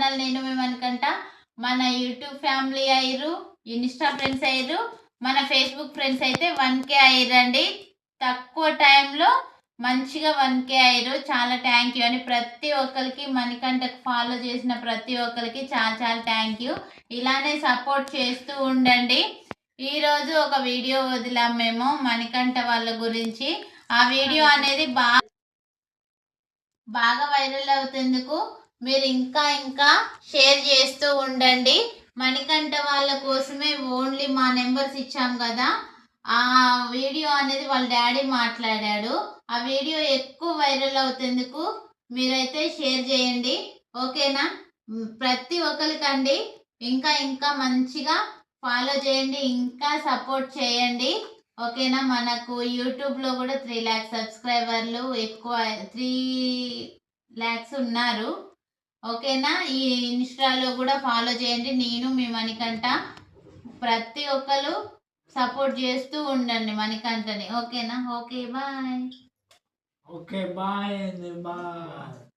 Channel నేను మేమనుకంట మన యూట్యూబ్ ఫ్యామిలీ అయ్యారు ఇన్స్టా ఫ్రెండ్స్ అయ్యారు మన ఫేస్బుక్ ఫ్రెండ్స్ అయితే వన్ కే అయ్యారండి తక్కువ టైంలో మంచిగా వన్ కే అయ్యారు చాలా థ్యాంక్ యూ అని ప్రతి ఒక్కరికి మణికంటకు ఫాలో చేసిన ప్రతి ఒక్కరికి చాలా చాలా థ్యాంక్ యూ. ఇలానే సపోర్ట్ చేస్తూ ఉండండి. ఈరోజు ఒక వీడియో వదిలాం మేము మణికంఠ వాళ్ళ గురించి. ఆ వీడియో అనేది బాగా బాగా వైరల్ అవుతుందుకు మీరు ఇంకా ఇంకా షేర్ చేస్తూ ఉండండి. మణికంఠ వాళ్ళ కోసమే ఓన్లీ మా నెంబర్స్ ఇచ్చాం కదా. ఆ వీడియో అనేది వాళ్ళ డాడీ మాట్లాడాడు. ఆ వీడియో ఎక్కువ వైరల్ అవుతేందుకు మీరైతే షేర్ చేయండి. ఓకేనా? ప్రతి ఒక్కరికండి. ఇంకా ఇంకా మంచిగా ఫాలో చేయండి. ఇంకా సపోర్ట్ చేయండి. ఓకేనా? మనకు యూట్యూబ్లో కూడా త్రీ ల్యాక్స్ సబ్స్క్రైబర్లు ఎక్కువ త్రీ ల్యాక్స్ ఉన్నారు. ఓకేనా? ఈ ఇన్స్టాలో కూడా ఫాలో చేయండి. నేను మీ మణికంట ప్రతి ఒక్కరు సపోర్ట్ చేస్తూ ఉండండి మణికంటని ఓకేనా? Okay bye. Okay bye bye.